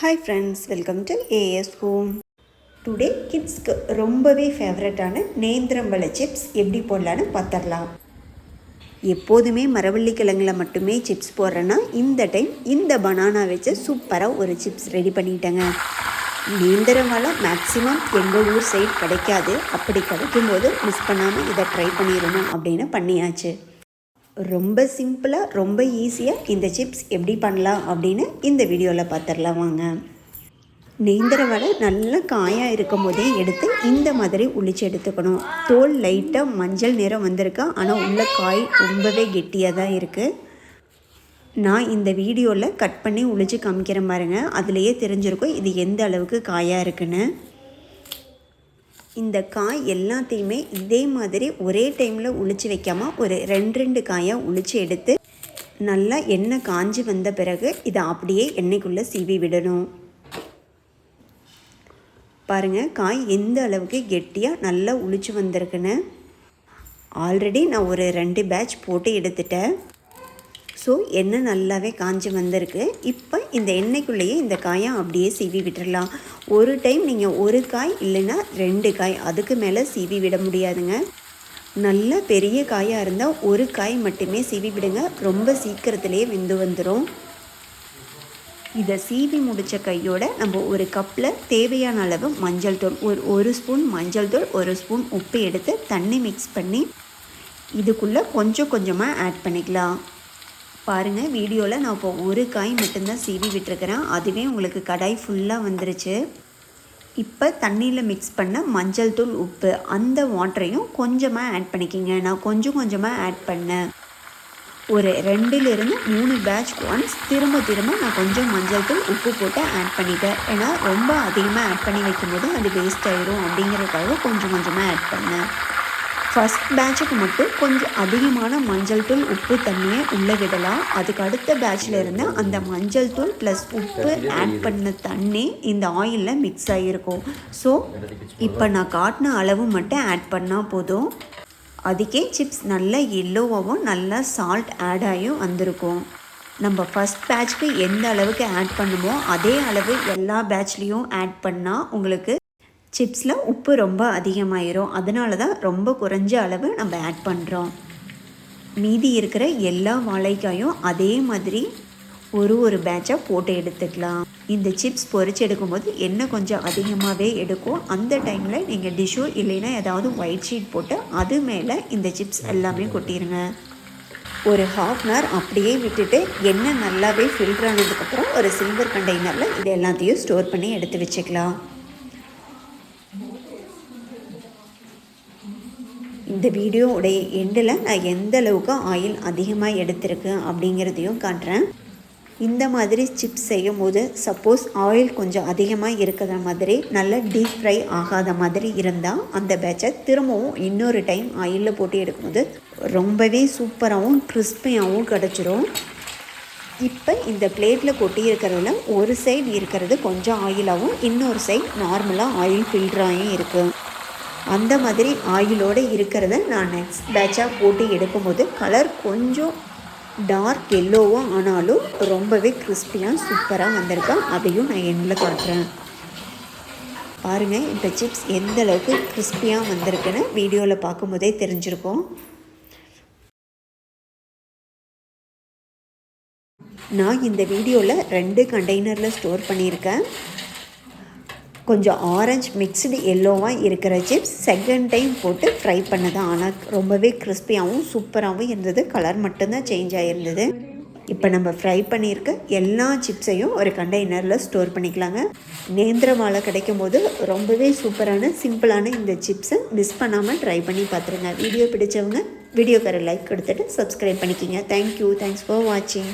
Hi friends welcome to AS home today கிட்ஸ்க்கு ரொம்பவே ஃபேவரட்டான நேந்திரம்பழ chips எப்படி போடலான்னு பார்த்துடலாம். எப்போதுமே மரவள்ளி கிழங்குல மட்டுமே சிப்ஸ் போடுறேன்னா இந்த டைம் இந்த பனானா வச்சு சூப்பராக ஒரு சிப்ஸ் ரெடி பண்ணிட்டேங்க. நேந்திரம்பழம் மேக்ஸிமம் எங்கள் ஊர் சைட் கிடைக்காது. அப்படி கிடைக்கும்போது மிஸ் பண்ணாமல் இதை ட்ரை பண்ணிடணும் அப்படின்னு பண்ணியாச்சு. ரொம்ப சிம்பிளாக ரொம்ப ஈஸியாக இந்த சிப்ஸ் எப்படி பண்ணலாம் அப்படின்னு இந்த வீடியோவில் பார்த்துடலாம் வாங்க. நேந்திர வடை நல்லா காயாக இருக்கும் போதே எடுத்து இந்த மாதிரி உளிச்சு எடுத்துக்கணும். தோல் லைட்டாக மஞ்சள் நிறம் வந்திருக்கு ஆனால் உள்ள காய் ரொம்பவே கெட்டியாக தான் இருக்குது நான் இந்த வீடியோவில் கட் பண்ணி உளிச்சு காமிக்கிறேன் பாருங்கள் அதுலேயே தெரிஞ்சிருக்கும் இது எந்த அளவுக்கு காயாக இருக்குன்னு. இந்த காய் எல்லாத்தையுமே இதே மாதிரி ஒரே டைமில் உளிச்சு வைக்காமல் ஒரு ரெண்டு ரெண்டு காயாக உளிச்சு எடுத்து நல்லா எண்ணெய் காஞ்சி வந்த பிறகு இதை அப்படியே எண்ணெய்க்குள்ளே சீவி விடணும். பாருங்கள் காய் எந்த அளவுக்கு கெட்டியாக நல்லா உளிச்சு வந்திருக்குன்னு. ஆல்ரெடி நான் ஒரு ரெண்டு பேட்ச் போட்டு எடுத்துட்டேன். ஸோ எண்ணெய் நல்லாவே காஞ்சி வந்திருக்கு. இப்போ இந்த எண்ணெய்க்குள்ளேயே இந்த காயை அப்படியே சீவி விட்டுடலாம் ஒரு டைம் நீங்கள் ஒரு காய் இல்லைன்னா ரெண்டு காய் அதுக்கு மேலே சீவி விட முடியாதுங்க. நல்ல பெரிய காயாக இருந்தால் ஒரு காய் மட்டுமே சீவி விடுங்க. ரொம்ப சீக்கிரத்துலேயே வெந்து வந்துடும் இதை சீவி முடித்த கையோட நம்ம ஒரு கப்பில் தேவையான அளவு மஞ்சள் தூள் ஒரு ஒரு ஸ்பூன் மஞ்சள் தூள் ஒரு ஸ்பூன் உப்பு எடுத்து தண்ணி மிக்ஸ் பண்ணி இதுக்குள்ளே கொஞ்சம் கொஞ்சமாக ஆட் பண்ணிக்கலாம். பாருங்கள் வீடியோவில் நான் இப்போ ஒரு காய் மட்டும்தான் சீவி விட்டுருக்கிறேன். அதுவே உங்களுக்கு கடாய் ஃபுல்லாக வந்துருச்சு. இப்போ தண்ணியில் மிக்ஸ் பண்ண மஞ்சள் தூள் உப்பு அந்த வாட்டரையும் கொஞ்சமாக ஆட் பண்ணிக்கிங்க. நான் கொஞ்சம் கொஞ்சமாக ஆட் பண்ணேன். ஒரு ரெண்டுலேருந்து மூணு பேட்ச் ஒன்ஸ் திரும்ப திரும்ப நான் கொஞ்சம் மஞ்சள் தூள் உப்பு போட்டு ஆட் பண்ணிட்டேன். ஏன்னா ரொம்ப அதிகமாக ஆட் பண்ணி வைக்கும்போது அது வேஸ்ட் ஆயிரும் அப்படிங்கிறதுக்காக கொஞ்சம் கொஞ்சமாக ஆட் பண்ணேன். ஃபஸ்ட் பேட்சுக்கு மட்டும் கொஞ்சம் அதிகமான மஞ்சள் தூள் உப்பு தண்ணியை உள்ளே விடலாம். அதுக்கு அடுத்த பேட்சில் இருந்து அந்த மஞ்சள் தூள் ப்ளஸ் உப்பு ஆட் பண்ண தண்ணி இந்த ஆயிலில் மிக்ஸ் ஆகியிருக்கும். ஸோ இப்போ நான் காட்டின அளவு மட்டும் ஆட் பண்ணால் போதும். அதுக்கே சிப்ஸ் நல்ல எல்லோவாகவும் நல்லா சால்ட் ஆட் ஆகியும் வந்திருக்கும். நம்ம ஃபஸ்ட் பேட்ச்க்கு எந்த அளவுக்கு ஆட் பண்ணுமோ அதே அளவு எல்லா பேட்ச்லேயும் ஆட் பண்ணால் உங்களுக்கு சிப்ஸில் உப்பு ரொம்ப அதிகமாயிரும். அதனால தான் ரொம்ப குறைஞ்ச அளவு நம்ம ஆட் பண்ணுறோம் மீதி இருக்கிற எல்லா வாழைக்காயும் அதே மாதிரி ஒரு ஒரு பேட்சாக போட்டு எடுத்துக்கலாம். இந்த சிப்ஸ் பொறிச்சு எடுக்கும்போது எண்ணெய் கொஞ்சம் அதிகமாகவே எடுக்கும். அந்த டைமில் நீங்கள் டிஷ்ஷோ இல்லைன்னா ஏதாவது ஒயிட் ஷீட் போட்டு அது மேலே இந்த சிப்ஸ் எல்லாமே கொட்டிடுங்க ஒரு ஹாஃப் அன் ஹவர் அப்படியே விட்டுட்டு எண்ணெய் நல்லாவே ஃபில்டர் ஆனதுக்கப்புறம் ஒரு சில்வர் கண்டெய்னரில் இது எல்லாத்தையும் ஸ்டோர் பண்ணி எடுத்து வச்சுக்கலாம். இந்த வீடியோவுடைய எண்டில் நான் எந்த அளவுக்கு ஆயில் அதிகமாக எடுத்திருக்கேன் அப்படிங்கிறதையும் காட்டுறேன். இந்த மாதிரி சிப்ஸ் செய்யும் போது சப்போஸ் ஆயில் கொஞ்சம் அதிகமாக இருக்கிற மாதிரி நல்ல டீப் ஃப்ரை ஆகாத மாதிரி இருந்தால் அந்த பேட்சை திரும்பவும் இன்னொரு டைம் ஆயிலில் போட்டு எடுக்கும்போது ரொம்பவே சூப்பராகவும் கிறிஸ்பியாகவும் கிடச்சிரும். இப்போ இந்த பிளேட்டில் கொட்டி இருக்கிறதுல ஒரு சைடு இருக்கிறது கொஞ்சம் ஆயிலாகவும் இன்னொரு சைடு நார்மலாக ஆயில் ஃபில்டராகவும் இருக்குது அந்த மாதிரி ஆயிலோடு இருக்கிறத நான் நெக்ஸ்ட் பேட்சாக போட்டு எடுக்கும்போது கலர் கொஞ்சம் டார்க் எல்லோவும் ஆனாலும் ரொம்பவே கிறிஸ்பியாக சூப்பராக வந்திருக்கேன் அதையும் நான் எண்ணில் காட்டுறேன். பாருங்கள் இந்த சிப்ஸ் எந்த அளவுக்கு கிறிஸ்பியாக வந்திருக்குன்னு வீடியோவில் பார்க்கும்போதே தெரிஞ்சிருக்கோம். நான் இந்த வீடியோவில் ரெண்டு கண்டெய்னரில் ஸ்டோர் பண்ணியிருக்கேன். கொஞ்சம் ஆரஞ்ச் மிக்ஸ்டு எல்லோவாக இருக்கிற சிப்ஸ் செகண்ட் டைம் போட்டு ஃப்ரை பண்ணதான் ஆனால் ரொம்பவே கிறிஸ்பியாகவும் சூப்பராகவும் இருந்தது. கலர் மட்டும்தான் சேஞ்ச் ஆகிருந்தது இப்போ நம்ம ஃப்ரை பண்ணியிருக்க எல்லா சிப்ஸையும் ஒரு கண்டெய்னரில் ஸ்டோர் பண்ணிக்கலாங்க. நேந்திர வாழை கிடைக்கும் போது ரொம்பவே சூப்பரான சிம்பிளான இந்த சிப்ஸை மிஸ் பண்ணாமல் ட்ரை பண்ணி பார்த்துருங்க. வீடியோ பிடிச்சவங்க வீடியோக்கார லைக் கொடுத்துட்டு சப்ஸ்கிரைப் பண்ணிக்கிங்க. தேங்க்யூ தேங்க்ஸ் ஃபார் வாட்சிங்